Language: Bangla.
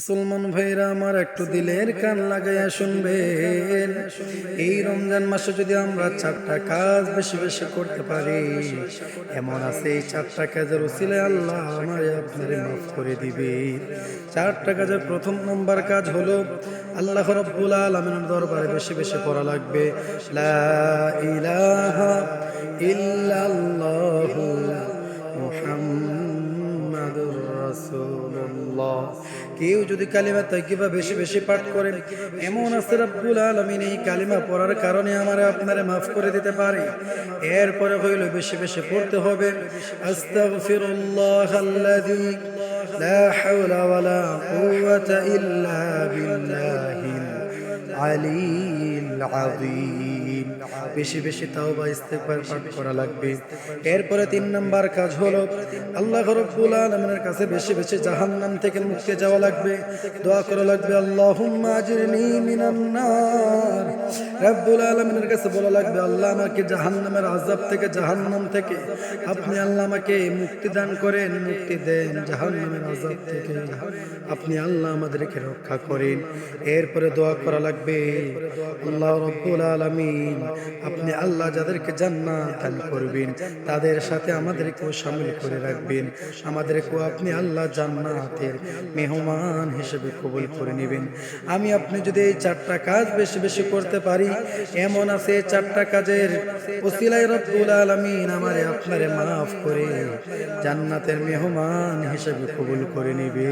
মুসলমান ভাইরা আমার একটু দিলের কান লাগাইয়া শুনবেন। এই রমজান মাসে যদি আমরা চারটা কাজ বেশি বেশি করতে পারি, এমন আছে এই চারটা কাজের উসিলে আল্লাহ আমার আপনারে মাফ করে দিবে। চারটা কাজের প্রথম নম্বর কাজ হলো, আল্লাহ রব্বুল আলমিনের দরবারে বেশি বেশি পড়া লাগবে। লা ইলাহা ইল্লাল্লাহু। রাসূলুল্লাহ। কেউ যদি কালিমা তাইকিবা বেশি বেশি পাঠ করে, এমন আছে রব্বুল আলামিন, এই কালিমা পড়ার কারণে আমারে আপনারে মাফ করে দিতে পারে। এরপরে হইল বেশি বেশি পড়তে হবে। আস্তাগফিরুল্লাহ আল্লাযী লা হাওলা ওয়ালা কুওয়াতা ইল্লা বিল্লাহিল আলিল আযীম। বেশি বেশি তাওবা ইস্তেগফার পাঠ করা লাগবে। এরপরে তিন নাম্বার কাজ হলো, আল্লাহ রাব্বুল আলামিনের কাছে বেশি বেশি জাহান্নাম থেকে মুক্তি যাওয়া লাগবে। দোয়া করা লাগবে, আল্লাহুম্মা আজরিনি মিনান নার। রাব্বুল আলামিনের কাছে বলা লাগবে, আল্লাহ আমাকে জাহান্নামের আযাব থেকে, জাহান্নাম থেকে, আপনি আল্লাহ আমাকে মুক্তি দান করেন, মুক্তি দেন জাহান্নামের আযাব থেকে। আপনি আল্লাহ আমাদেরকে রক্ষা করেন। এরপরে দোয়া করা লাগবে, আল্লাহ রব্বুল আলামিন আপনি আল্লাহ যাদেরকে জান্নাত দান করবেন, তাদের সাথে আমাদেরকেও সামিল করে রাখবেন। আমাদেরকেও আপনি আল্লাহ জান্নাতের মেহমান হিসেবে কবুল করে নেবেন। আমি আপনি যদি এই চারটা কাজ বেশি বেশি করতে পারি, এমন আছে চারটা কাজের ওসিলাই রব্বুল আলামিন আমারে আপনারে মাফ করে জান্নাতের মেহমান হিসেবে কবুল করে নেবে।